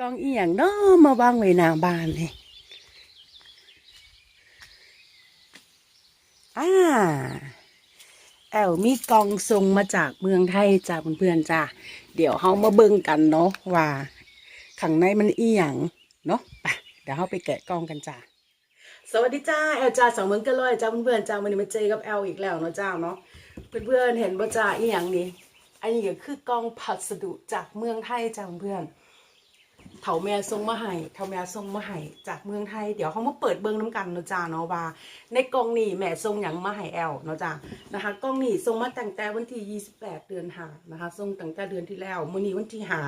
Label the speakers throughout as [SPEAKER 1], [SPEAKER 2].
[SPEAKER 1] กองอีหยังเนาะมาวางไว้หน้าบ้านเลยอ่าแอลมีกองทรงมาจากเมืองไทยจ้าเพื่อนๆจ้าเดี๋ยวเฮามาเบิ่งกันเนาะว่าข้างในมันอีหยังเนาะไปเดี๋ยวเฮาไปแกะกองกันจ้าสวัสดีจ้าแอลจ้าสองเมืองกันเลยจ้าเพื่อนๆจ้าวันนี้มาเจอกับแอลอีกแล้วเนาะจ้าเนาะเพื่อนๆเห็นบ่จ้าอีหยังนี่อันนี้ก็คือกองพัสดุจากเมืองไทยจ้าเพื่อนๆ เถาแม่ส่งมาให้เถาแม่ส่งมาให้จากเมืองไทย เดี๋ยวเขามาเปิดเบิ้งน้ำกันเนาะจ้าเนาะว่า ในกล่องนี้แม่ส่งหยังมาให้แอลเนาะจ้านะคะกล่องนี้ส่งมาตั้งแต่วันที่28 เดือนหานะคะส่งตั้งแต่เดือนที่แล้วมื้อนี้วันที่หา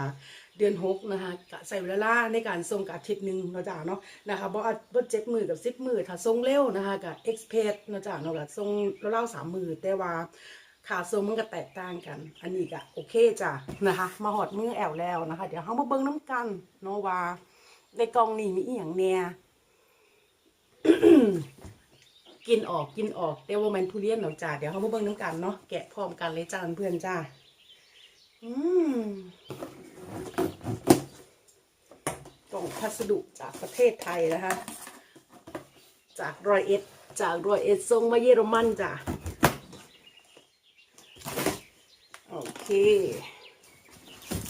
[SPEAKER 1] เดือน6นะคะก็ใส่เวลาในการส่งกับอาทิตย์หนึ่งเนาะจ้าเนาะนะคะบ่อาบ่เจ็ดมือกับ10มือถ้าส่งเร็วนะคะกับ express เนาะจ้าเนาะก็ส่งราสามมือแต่ว่า ขาทรงมันก็แตกต่างกัน อันนี้ก็โอเคจ้ะนะคะ มาหอดมือแอวแล้วนะคะ เดี๋ยวเขามาเบิ้งน้ำกันเนาะว่าในกล่องนี้มีอีหยังแน่กินออกกินออกแต่ว่ามันทุเรียนหรอกจ้ะเดี๋ยวเขามาเบิ้งน้ำกันเนาะแกะพร้อมกันเลยจ้าเพื่อนจ้าอืมกล่องพัสดุจากประเทศไทยนะคะ จากรอยเอ็ดจากรอยเอ็ดส่งมาเยอรมันจ้ะ โอ เค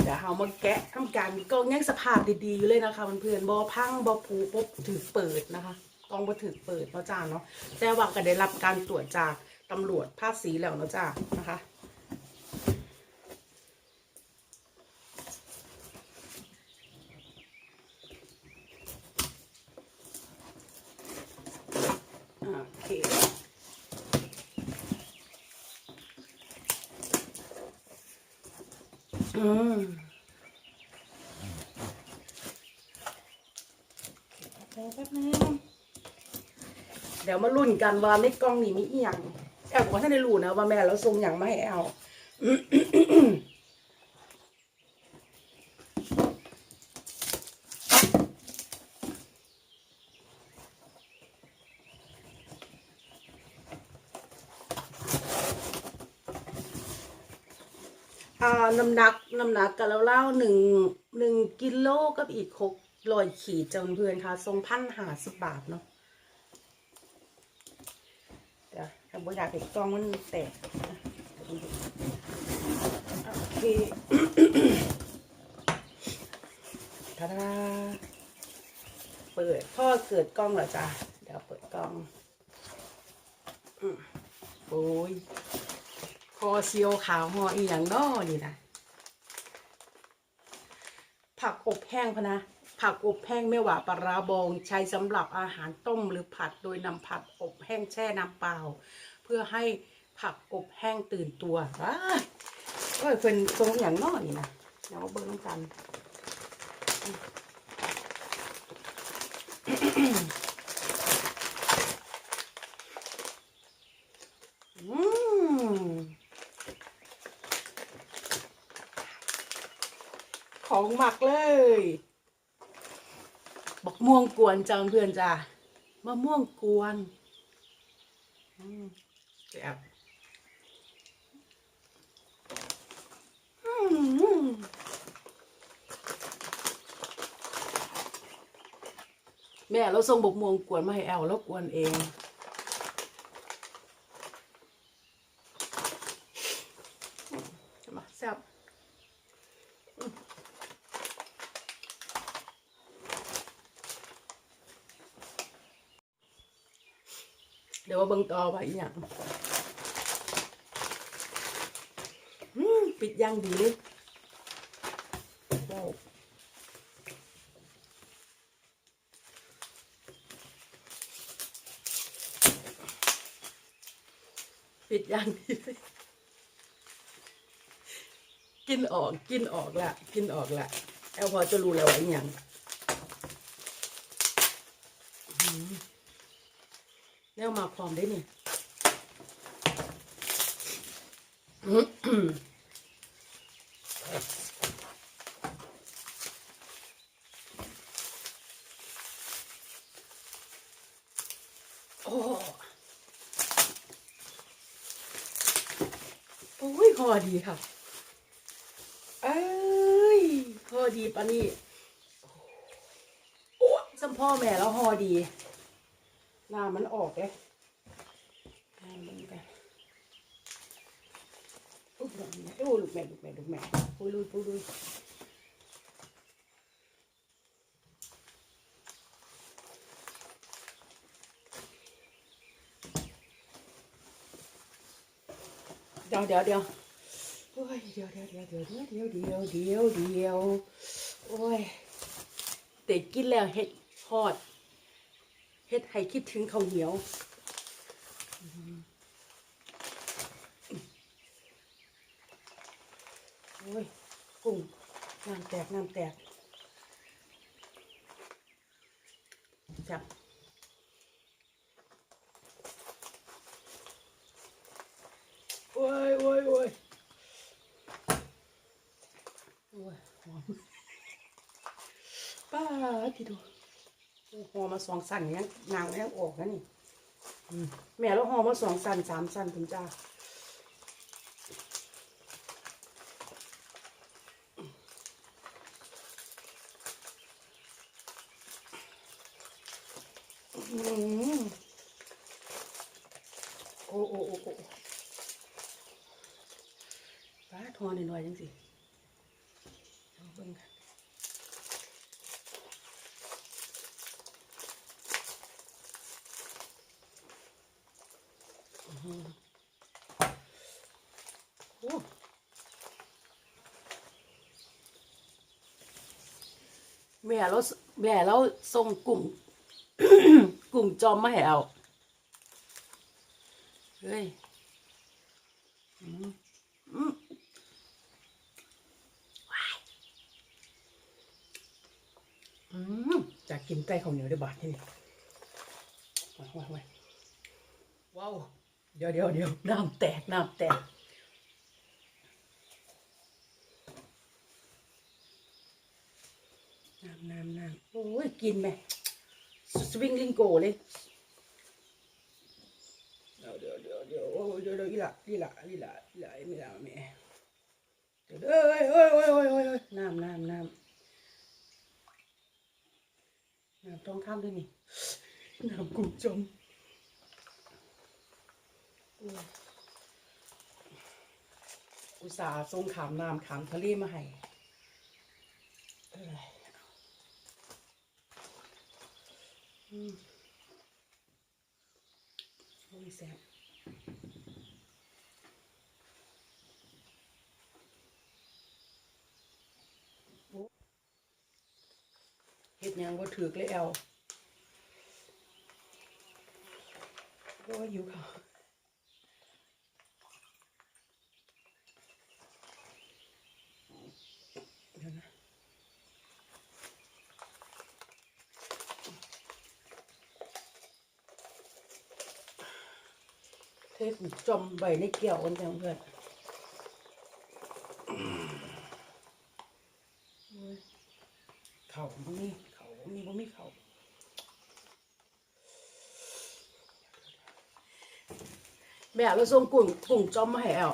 [SPEAKER 1] เดี๋ยวเรามาแกะทำการกล้องยังสภาพดีๆอยู่เลยนะคะเพื่อนๆบอพังบอผูปุ๊บถือเปิดนะคะกล้องบอถือเปิดเนาะจ้าเนาะแต่ว่าก็ได้รับการตรวจจากตำรวจภาคสีแล้วเนาะจ้านะคะ โอเค อืม แป๊บนึงเดี๋ยวมาลุ้นกันว่าในกล้องนี้มีอีหยังแอลบอกท่านได้รู้นะว่าแม่เราส่งอย่างมาให้แอลอ่าน้ำหนักน้ำหนักกันแล้วเล่าหนึ่งหนึ่งกิโลกับอีกหก ร้อยขีดจำเพื่อนค่ะทรงพันหาสิบบาทเนาะเดี๋ยวถ้าบอยากเห็นกล้องมันแตกโอเคทาดาเปิดพ่อเกิดกล้องเหรอจ๊ะเดี๋ยวเปิดกล้องโอ้ยคอเซียวขาวหออีหยังนอนี่นะผักอบแห้งพะนะ ผักอบแห้งไม่ว่าปลาร้าบอง ใช้สำหรับอาหารต้มหรือผัดโดยนำผักอบแห้งแช่น้ำเปล่า เพื่อให้ผักอบแห้งตื่นตัวว้าเอ้ยเป็นทรงอย่างนอนี่นะเดี๋ยวเบิ้งกันของหมักเลย ม่วงกวนจังเพื่อนจ้ะมะม่วงกวนอืมแบบอืมแม่เราส่งบกม่วงกวนมาให้แอลแล้วกวนเอง ใช่ไหมแซ่บอืมเดี๋ยวว่าเบิ่ง ต่อไปอย่างปิดย่างดีเลยปิดย่างดีเลยกินออกกินออกละกินออกละแอลพอจะรู้แล้วว่าอย่าง แนวมาพร้อมได้เนี่ยอื้อหือโอ้โอ้ยพอดีค่ะเอ้ยพอดีปะนี่โอ้สัมพ่อแม่แล้วหอดี น้ำมันออกเลยน้ำมันกันอุ๊ยลูกแม่โอ้ลูกแม่ลูกแม่ลูกแม่ปุยลุยปุยลุยเดี๋ยวเดี๋ยวเดี๋ยวโอ้ยเดี๋ยวเดี๋ยวเดี๋ยวเดี๋ยวเดี๋ยวเดี๋ยวเดี๋ยวเดี๋ยวเดี๋ยวโอ้ยเด็กกินแล้วเห็ดทอด เห็ดให้คิดถึงข้าวเหนียว โอ้ย กุ้งน้ำแตก น้ำแตก จับโอ้ยโอ้ยโอ้ยโอ้ยหอมป้าที่ดู ห่อมาสองสั่นยังนางยังออกนะนี่แม่แล้วห่อมาสองสั่นสามสั่นคุณจ้าโอ้โอ้โอ้โอ้ป้าทอหน่อยๆจังสิเอาเบิ่งค่ะ โอ้ แม่เราแม่เราส่งกลุ่มกลุ่มจอมมาให้เอาเฮ้ยอืมอืมว้ายอืมจะกินไก่ข้าวเหนียวได้บาทที่นี่ว้าวว้าวเดี๋ยวเดี๋ยวเดี๋ยวน้ำแตกน้ำแตก น้ำน้ำน้ำโอ้ย กินไหมสวิงลิงโกเลย เดี๋ยวเดี๋ยวเดี๋ยวเดี๋ยวโอ้ยเดี๋ยวเดี๋ยวอีหละอีหละอีหละอีหละไม่ได้แม่เดี๋ยวเอ้ยเอ้ยเอ้ยเอ้ยเอ้ยเอ้ยน้ำน้ำน้ำน้ำต้องทำด้วยนี่น้ำกุ้งจมโอ้ยอุตส่าห์ส่งขามน้ำขามทะเลมาให้เอืมโอ้ยแซ่บเห็ดยังบ่ถือกเลยแอลโอ้ยอยู่ค่ะเดี๋ยวนะ เทผมจมใบในเกี่ยวกันจังเพื่อนเข่าบ่มีเข่าบ่มีบ่มีเข่าแม่เราส่งกุ้งกุ้งจอมมาให้แอล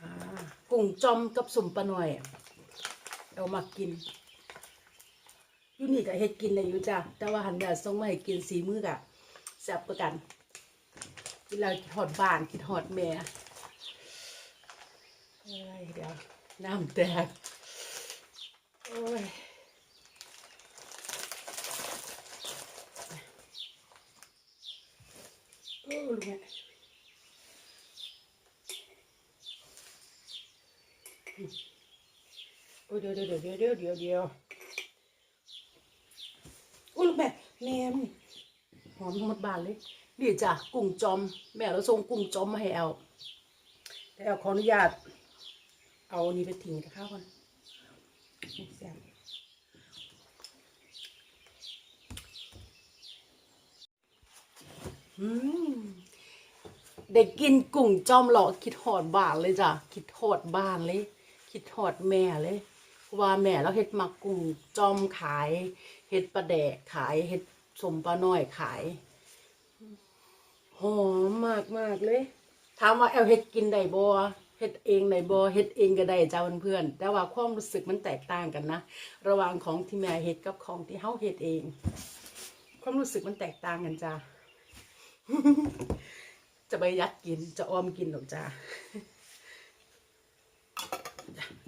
[SPEAKER 1] อ่ากุ้งจอมกับสมปลาหน่อยเอามากินยูนี่ก็เฮ็ดกินได้อยู่จ้ะแต่ว่าหันแม่ส่งมาให้กินสีมือกะ แซ่บประกันกินแล้วคิดหอดบานคิดหอดแม่เอ้ยเดี๋ยวน้ำแตกโอ้ยโอ้ลูกแม่โอ้ยเดี๋ยวเดี๋ยวเดี๋ยวเดี๋ยวเดี๋ยวเดี๋ยวโอ้ยลูกแม่แม่ หอมหมดบ้านเลยนี่จ้ะกุ้งจอม แม่เราส่งกุ้งจอมมาให้แอลแต่แอลขออนุญาต เอานี่ไปทิ้งกับข้าวก่อนแซ่บได้กินกุ้งจอมหลอกคิดหอดบ้านเลยจ้ะคิดหอดบ้านเลย คิดหอดแม่เลยว่าแม่เราเฮ็ดมักกุ้งจอมขายเฮ็ดปลาแดกขายเฮ็ด สมปลาน้อยขาย หอมมากมากเลย ถามว่าแอลเฮ็ดกินได้บ่เฮ็ดเองในบ่เฮ็ดเองก็ได้จ้าเพื่อนๆแต่ว่าความรู้สึกมันแตกต่างกันนะ ระหว่างของที่แม่เฮ็ดกับของที่เฮาเฮ็ดเอง ความรู้สึกมันแตกต่างกันจ้าจะไปยัดกินจะออมกินหรอกจ้า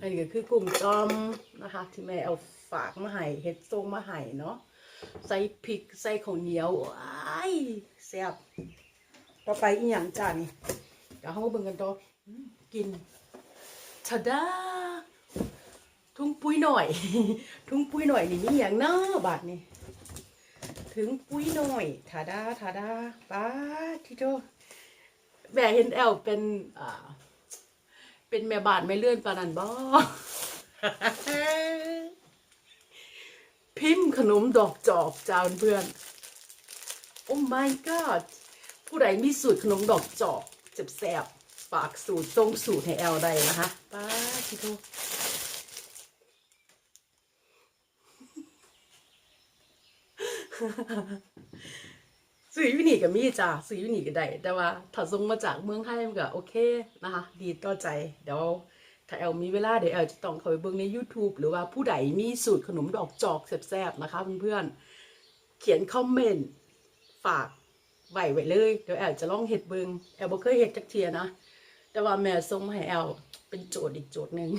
[SPEAKER 1] อันนี้ก็คือกุ้งจอมนะคะ ที่แม่เอาฝากมาให้เฮ็ดทรงมาให้เนาะ ใส่พริกใส่ข้าวเหนียวอ้ายแซ่บต่อไปอีหยังจ้านี่เดี๋ยวเฮามาเบิ่งกันต่ออืมกินทะดา ทุ่งปุ้ยหน่อย ทุ่งปุ้ยหน่อยนี่มีหยังเนาะบาดนี้ถึงปุ้ยหน่อยทาดาทาดาป้าที่โตแม่เห็นแอลเป็นอ่า เป็นแม่บานไม่เลื่อนปานนันบ่ พิมพ์ขนมดอกจอกจ้าเพื่อน โอ้ my god ผู้ใดมีสูตรขนมดอกจอกแซ่บๆฝากสูตรตรงสูตรให้แอลได้นะคะป้าที่โตซื้อวินีกับมีจ้าซื้อวินีก็ได้แต่ว่าถ้าส่งมาจากเมืองไทยมันก็โอเคนะคะ ดีต่อใจ เดี๋ยว ถ้าแอลมีเวลาเดี๋ยวแอลจะต้องเข้าไปเบิ่งใน YouTube หรือว่าผู้ใดมีสูตรขนมดอกจอกแซ่บๆนะคะเพื่อนๆเขียนคอมเมนต์ฝากไว้ไว้เลยเดี๋ยวแอลจะลองเฮ็ดเบิงแอลบ่เคยเฮ็ดจักเทียนะแต่ว่าแม่ส่งมาให้แอลเป็นโจทย์อีกโจทย์หนึ่ง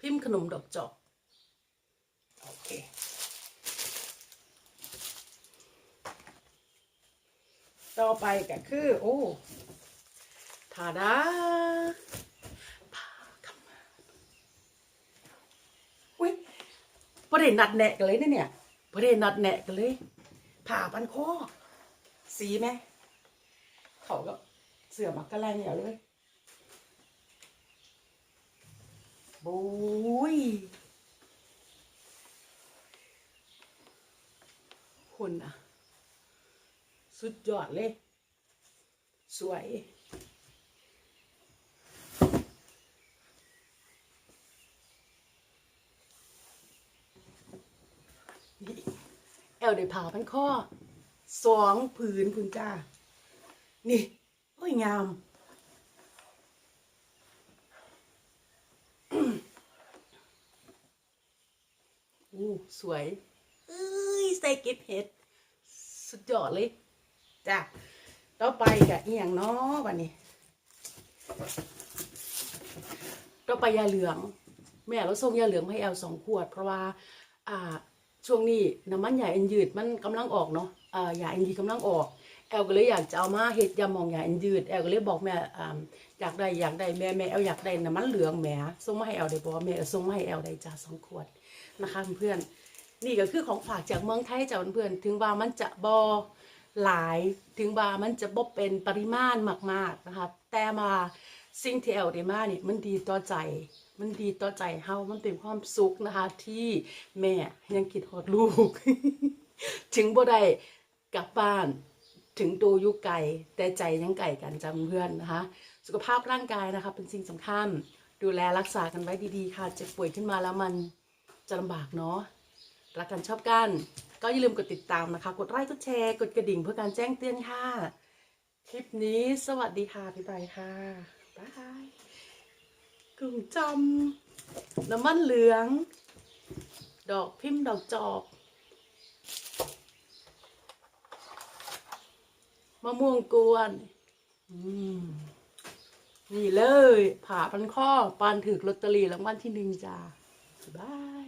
[SPEAKER 1] พิมพ์ขนมดอกจอกโอเคต่อไปก็คือ โอ้ ทาดาผ้าขาวมาอุ้ยพอได้นัดแนะกันเลยนะเนี่ยพอได้นัดแนะกันเลย ผ่าปันคอสีไหมเขาก็เสือมักกะแลงอย่างเลยบุยคุณอะสุดยอดเลย สวย แอลได้ผ่าพันข้อสองผืนคุณจ้า นี่โอ้ยงามอู้สวยเอ้ยใส่เก็บเห็ด สุดยอดเลย จ้ะต่อไปกะอีหยังเนาะวันนี้ต่อไปยาเหลือง แม่เราส่งยาเหลืองให้แอลสองขวด เพราะว่า อ่า ช่วงนี้น้ำมันยาเอ็นยืดมันกำลังออกเนาะอ่ายาเอ็นยืดกำลังออก แอลก็เลยอยากจะเอามาเฮ็ดยาหมองยาเอ็นยืด แอลก็เลยบอกแม่อ่าอยากได้อยากได้แม่แม่แอลอยากได้น้ำมันเหลืองแหม่ส่งมาให้แอลได้บอกว่แม่ส่งมาให้แอลได้จ้าสองขวดนะคะเพื่อนนี่ก็คือของฝากจากเมืองไทยจ้าเพื่อนถึงว่ามันจะบอหลายถึงว่ามันจะบ่เป็นปริมาณมาก ๆนะคะแต่มา สิ่งที่แอลได้มาเนี่ยมันดีต่อใจ มันดีต่อใจเฮามันเป็นความสุขนะคะ ที่แม่ยังคิดฮอดลูก ถึงบ่ได้กลับบ้านถึงตัวยุไก่แต่ใจยังไก่กันจำเพื่อนนะคะ สุขภาพร่างกายนะคะ เป็นสิ่งสำคัญดูแลรักษากันไว้ดีๆ ค่ะ เจ็บป่วยขึ้นมาแล้วมันจะลำบากเนาะรักกันชอบกัน ก็อย่าลืมกดติดตามนะคะ กดไลค์กดแชร์กดกระดิ่งเพื่อการแจ้งเตือนค่ะ คลิปนี้สวัสดีค่ะพี่ใบค่ะ บายกุ้งจอมน้ำมันเหลือง ดอกพิมพ์ดอกจอกมะม่วงกวนอืมนี่เลย ผ่าพันข้อปานถือลอตเตอรี่รางวัลที่หนึ่งจ้าบายบาย